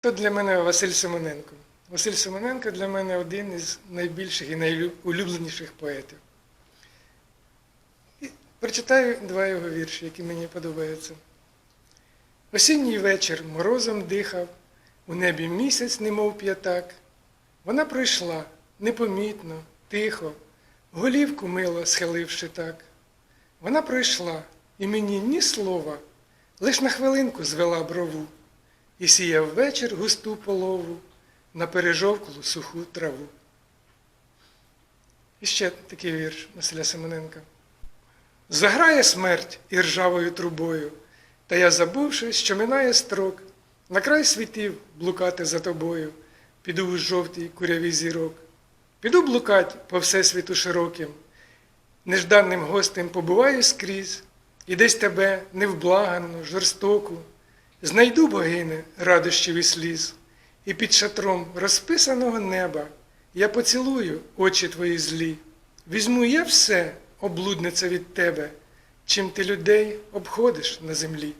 Хто для мене Василь Семененко? Василь Семененко для мене один із найбільших і найулюбленіших поетів. І прочитаю два його вірші, які мені подобаються. Осінній вечір морозом дихав, у небі місяць, немов п'ятак. Вона пройшла непомітно, тихо, голівку мило схиливши так. Вона пройшла, і мені ні слова, лиш на хвилинку звела брову і сіяв вечір густу полову на пережовклу суху траву. І ще такий вірш Василя Семененка. Заграє смерть і ржавою трубою, та я, забувши, що минає строк, на край світів блукати за тобою, піду у жовтій курявій зірок, піду блукать по всесвіту широким, нежданним гостем побуваю скрізь, і десь тебе невблаганну, жорстоку, знайду богине радощів і сліз, і під шатром розписаного неба я поцілую очі твої злі. Візьму я все, облудниця від тебе, чим ти людей обходиш на землі.